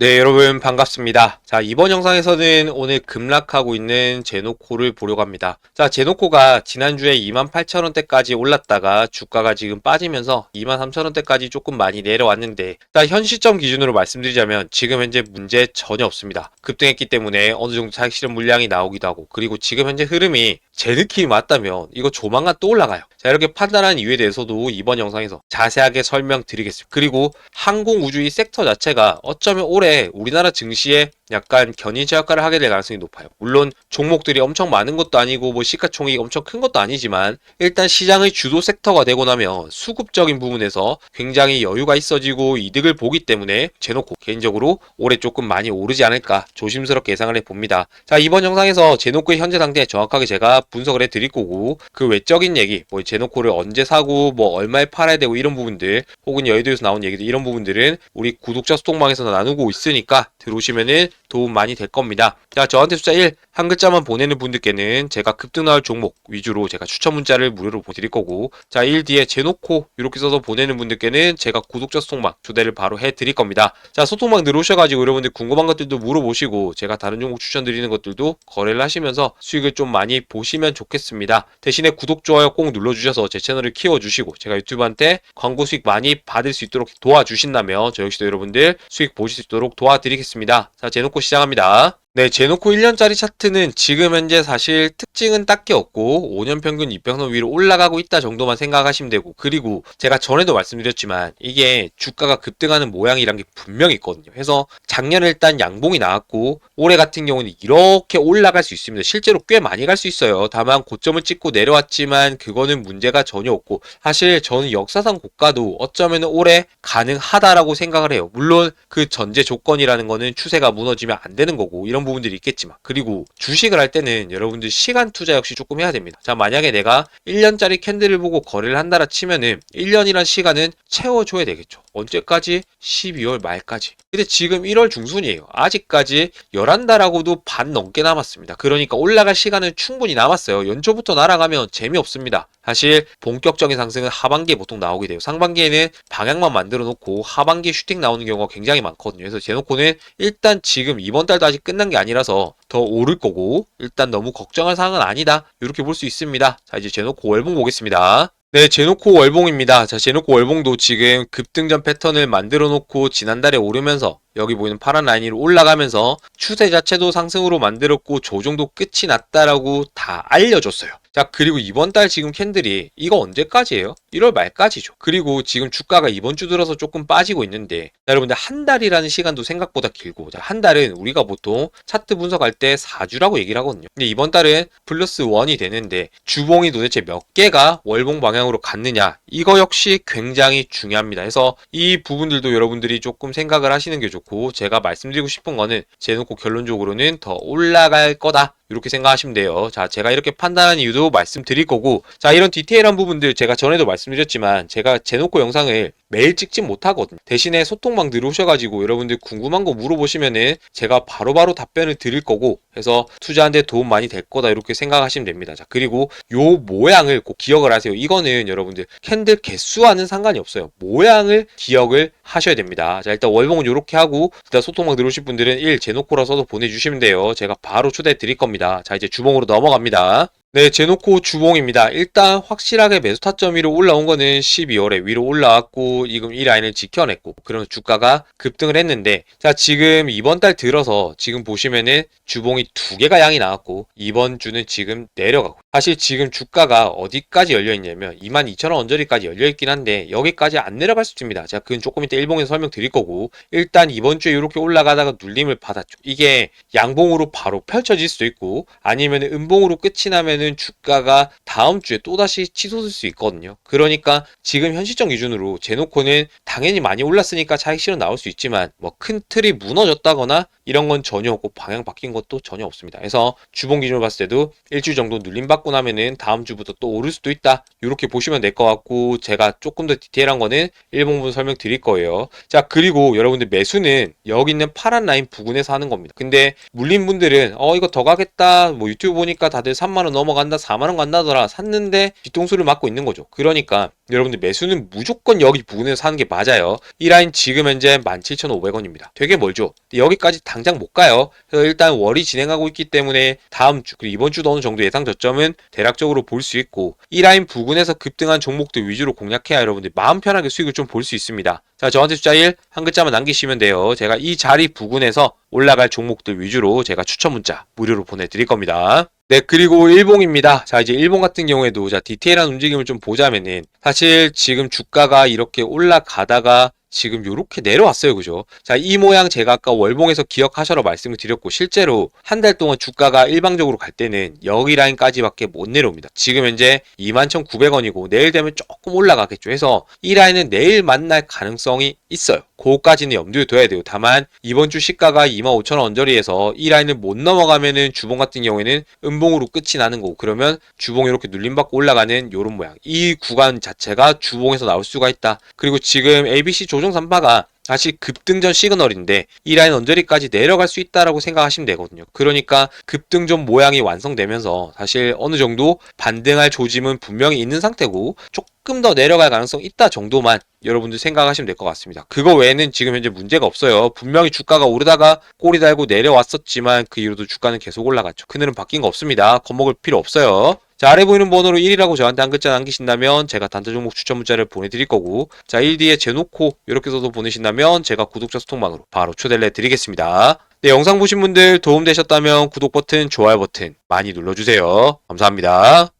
네, 여러분 반갑습니다. 자, 이번 영상에서는 오늘 급락하고 있는 제노코를 보려고 합니다. 자, 제노코가 지난주에 28,000원대까지 올랐다가 주가가 지금 빠지면서 23,000원대까지 조금 많이 내려왔는데 자, 현 시점 기준으로 말씀드리자면 지금 현재 문제 전혀 없습니다. 급등했기 때문에 어느 정도 차익 실현 물량이 나오기도 하고 그리고 지금 현재 흐름이 제 느낌이 맞다면 이거 조만간 또 올라가요. 자, 이렇게 판단한 이유에 대해서도 이번 영상에서 자세하게 설명드리겠습니다. 그리고 항공우주 이 섹터 자체가 어쩌면 올해 우리나라 증시에 약간 역할을 하게 될 가능성이 높아요. 물론 종목들이 엄청 많은 것도 아니고 뭐 시가총액이 엄청 큰 것도 아니지만 일단 시장의 주도 섹터가 되고 나면 수급적인 부분에서 굉장히 여유가 있어지고 이득을 보기 때문에 제놓고 개인적으로 올해 조금 많이 오르지 않을까 조심스럽게 예상을 해봅니다. 자 이번 영상에서 제노코의 현재 상태 정확하게 제가 분석을 해드릴 거고 그 외적인 얘기 뭐 제노코를 언제 사고 뭐 얼마에 팔아야 되고 이런 부분들 혹은 여의도에서 나온 얘기들 이런 부분들은 우리 구독자 소통방에서 나누고 있으니까 들어오시면은 도움 많이 될 겁니다. 자, 저한테 숫자 1, 한 글자만 보내는 분들께는 제가 급등 나올 종목 위주로 제가 추천 문자를 무료로 보드릴 거고, 자, 1 뒤에 제놓고 이렇게 써서 보내는 분들께는 제가 구독자 소통방 초대를 바로 해 드릴 겁니다. 자, 소통방 들어오셔가지고 여러분들 궁금한 것들도 물어보시고, 제가 다른 종목 추천드리는 것들도 거래를 하시면서 수익을 좀 많이 보시면 좋겠습니다. 대신에 구독, 좋아요 꼭 눌러주셔서 제 채널을 키워주시고, 제가 유튜브한테 광고 수익 많이 받을 수 있도록 도와주신다면, 저 역시도 여러분들 수익 보실 수 있도록 도와드리겠습니다. 자, 제놓고 시작합니다. 네, 제놓고 1년짜리 차트는 지금 현재 사실 특징은 딱히 없고 5년 평균 이평선 위로 올라가고 있다 정도만 생각하시면 되고 그리고 제가 전에도 말씀드렸지만 이게 주가가 급등하는 모양이란 게 분명히 있거든요. 그래서 작년에 일단 양봉이 나왔고 올해 같은 경우는 이렇게 올라갈 수 있습니다. 실제로 꽤 많이 갈 수 있어요. 다만 고점을 찍고 내려왔지만 그거는 문제가 전혀 없고 사실 저는 역사상 고가도 어쩌면 올해 가능하다라고 생각을 해요. 물론 그 전제 조건이라는 거는 추세가 무너지면 안 되는 거고 이런 부분들이 있겠지만 그리고 주식을 할 때는 여러분들 시간 투자 역시 조금 해야 됩니다. 자 만약에 내가 1년짜리 캔들을 보고 거래를 한다라 치면은 1년이란 시간은 채워줘야 되겠죠. 언제까지? 12월 말까지. 근데 지금 1월 중순이에요. 아직까지 11달하고도 반 넘게 남았습니다. 그러니까 올라갈 시간은 충분히 남았어요. 연초부터 날아가면 재미없습니다. 사실 본격적인 상승은 하반기에 보통 나오게 돼요. 상반기에는 방향만 만들어 놓고 하반기에 슈팅 나오는 경우가 굉장히 많거든요. 그래서 제놓고는 일단 지금 이번 달도 아직 끝난 게 아니라서 더 오를 거고 일단 너무 걱정할 사항은 아니다. 이렇게 볼 수 있습니다. 자 이제 제놓고 월봉 보겠습니다. 네, 제노코 월봉입니다. 자, 제노코 월봉도 지금 급등전 패턴을 만들어 놓고 지난달에 오르면서 여기 보이는 파란 라인 위로 올라가면서 추세 자체도 상승으로 만들었고 조정도 끝이 났다라고 다 알려줬어요. 자, 그리고 이번 달 지금 캔들이 이거 언제까지예요? 1월 말까지죠. 그리고 지금 주가가 이번 주 들어서 조금 빠지고 있는데 자, 여러분들 한 달이라는 시간도 생각보다 길고 자, 한 달은 우리가 보통 차트 분석할 때 4주라고 얘기를 하거든요. 근데 이번 달은 플러스 1이 되는데 주봉이 도대체 몇 개가 월봉 방향으로 갔느냐 이거 역시 굉장히 중요합니다. 그래서 이 부분들도 여러분들이 조금 생각을 하시는 게 좋고 제가 말씀드리고 싶은 거는 제놓고 결론적으로는 더 올라갈 거다. 이렇게 생각하시면 돼요. 자, 제가 이렇게 판단한 이유도 말씀드릴 거고, 자, 이런 디테일한 부분들 제가 전에도 말씀드렸지만, 제가 제놓고 영상을 매일 찍진 못하거든요. 대신에 소통방 들어오셔가지고 여러분들 궁금한 거 물어보시면은 제가 바로 바로 답변을 드릴 거고, 해서 투자하는데 도움 많이 될 거다. 이렇게 생각하시면 됩니다. 자, 그리고 요 모양을 꼭 기억을 하세요. 이거는 여러분들 캔들 개수와는 상관이 없어요. 모양을 기억을 하셔야 됩니다. 자, 일단 월봉은 이렇게 하고, 일단 소통방 들어오실 분들은 1 제놓고라 써서 보내주시면 돼요. 제가 바로 초대해 드릴 겁니다. 자, 이제 주봉으로 넘어갑니다. 네, 제놓고 주봉입니다. 일단 확실하게 매수 타점 위로 올라온 거는 12월에 위로 올라왔고 지금 이 라인을 지켜냈고 그러면 주가가 급등을 했는데 자 지금 이번 달 들어서 지금 보시면은 주봉이 두 개가 양이 나왔고 이번 주는 지금 내려가고 사실 지금 주가가 어디까지 열려 있냐면 22,000원 언저리까지 열려 있긴 한데 여기까지 안 내려갈 수 있습니다. 제가 그건 조금 이따 일봉에서 설명드릴 거고 일단 이번 주에 이렇게 올라가다가 눌림을 받았죠. 이게 양봉으로 바로 펼쳐질 수도 있고 아니면 음봉으로 끝이 나면 되면은 주가가 다음 주에 또다시 치솟을 수 있거든요. 그러니까 지금 현 시점 기준으로 제노코는 당연히 많이 올랐으니까 차익 실현 나올 수 있지만 뭐 큰 틀이 무너졌다거나 이런 건 전혀 없고 방향 바뀐 것도 전혀 없습니다. 그래서 주봉 기준으로 봤을 때도 일주일 정도 눌림 받고 나면은 다음 주부터 또 오를 수도 있다. 이렇게 보시면 될 것 같고 제가 조금 더 디테일한 거는 일봉분 설명 드릴 거예요. 자 그리고 여러분들 매수는 여기 있는 파란 라인 부근에서 하는 겁니다. 근데 물린 분들은 어 이거 더 가겠다. 뭐 유튜브 보니까 다들 3만 원 넘어 넘어간다, 4만원 간다더라 샀는데 뒤통수를 맞고 있는 거죠. 그러니까 여러분들 매수는 무조건 여기 부근에서 사는 게 맞아요. 이 라인 지금 현재 17,500원입니다. 되게 멀죠? 여기까지 당장 못 가요. 그래서 일단 월이 진행하고 있기 때문에 다음 주, 그리고 이번 주도 어느 정도 예상 저점은 대략적으로 볼 수 있고 이 라인 부근에서 급등한 종목들 위주로 공략해야 여러분들 마음 편하게 수익을 좀 볼 수 있습니다. 자, 저한테 숫자 1 한 글자만 남기시면 돼요. 제가 이 자리 부근에서 올라갈 종목들 위주로 제가 추천 문자 무료로 보내드릴 겁니다. 네, 그리고 일봉입니다. 자, 이제 일본 같은 경우에도 자, 디테일한 움직임을 좀 보자면은 사실 지금 주가가 이렇게 올라가다가 지금 요렇게 내려왔어요. 그죠? 자, 이 모양 제가 아까 월봉에서 기억하셔라 말씀을 드렸고 실제로 한 달 동안 주가가 일방적으로 갈 때는 여기 라인까지밖에 못 내려옵니다. 지금 현재 21,900원이고 내일 되면 조금 올라가겠죠. 해서 이 라인은 내일 만날 가능성이 있어요. 그거까지는 염두에 둬야 돼요. 다만 이번 주 시가가 25,000원 언저리에서 이 라인을 못 넘어가면은 주봉 같은 경우에는 음봉으로 끝이 나는 거고 그러면 주봉 이렇게 눌림받고 올라가는 요런 모양. 이 구간 자체가 주봉에서 나올 수가 있다. 그리고 지금 ABC 조정 삼파가 사실 급등전 시그널인데 이 라인 언저리까지 내려갈 수 있다라고 생각하시면 되거든요. 그러니까 급등전 모양이 완성되면서 사실 어느 정도 반등할 조짐은 분명히 있는 상태고 조금 더 내려갈 가능성 있다 정도만 여러분들 생각하시면 될 것 같습니다. 그거 외에는 지금 현재 문제가 없어요. 분명히 주가가 오르다가 꼬리 달고 내려왔었지만 그 이후로도 주가는 계속 올라갔죠. 그늘은 바뀐 거 없습니다. 겁먹을 필요 없어요. 자, 아래 보이는 번호로 1이라고 저한테 한 글자 남기신다면 제가 단타 종목 추천 문자를 보내드릴 거고 자, 1 뒤에 제놓고 이렇게 써서 보내신다면 제가 구독자 소통방으로 바로 초대를 해드리겠습니다. 네, 영상 보신 분들 도움되셨다면 구독 버튼, 좋아요 버튼 많이 눌러주세요. 감사합니다.